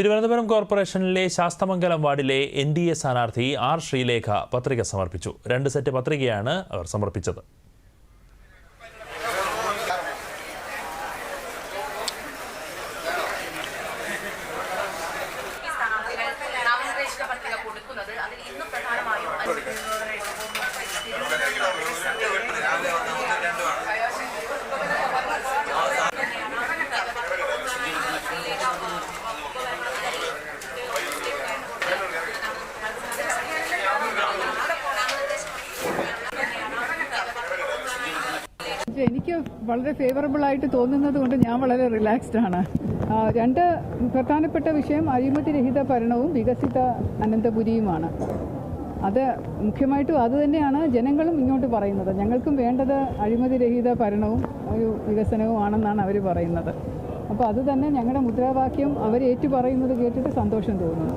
തിരുവനന്തപുരം കോർപ്പറേഷനിലെ ശാസ്തമംഗലം വാർഡിലെ N D A സ്ഥാനാർത്ഥി ആർ ശ്രീലേഖ പത്രിക സമർപ്പിച്ചു. രണ്ട് സെറ്റ് പത്രികയാണ് അവർ സമർപ്പിച്ചത്. പത്രിക പക്ഷേ എനിക്ക് വളരെ ഫേവറബിൾ ആയിട്ട് തോന്നുന്നത് കൊണ്ട് ഞാൻ വളരെ റിലാക്സ്ഡ് ആണ്. രണ്ട് പ്രധാനപ്പെട്ട വിഷയം അഴിമതിരഹിത ഭരണവും വികസിത അനന്തപുരിയുമാണ്. അത് മുഖ്യമായിട്ടും അത് തന്നെയാണ് ജനങ്ങളും ഇങ്ങോട്ട് പറയുന്നത്. ഞങ്ങൾക്കും വേണ്ടത് അഴിമതിരഹിത ഭരണവും ഒരു വികസനവും ആണെന്നാണ് അവർ പറയുന്നത്. അപ്പോൾ അത് തന്നെ ഞങ്ങളുടെ മുദ്രാവാക്യം അവർ ഏറ്റു പറയുന്നത് കേട്ടിട്ട് സന്തോഷം തോന്നുന്നു.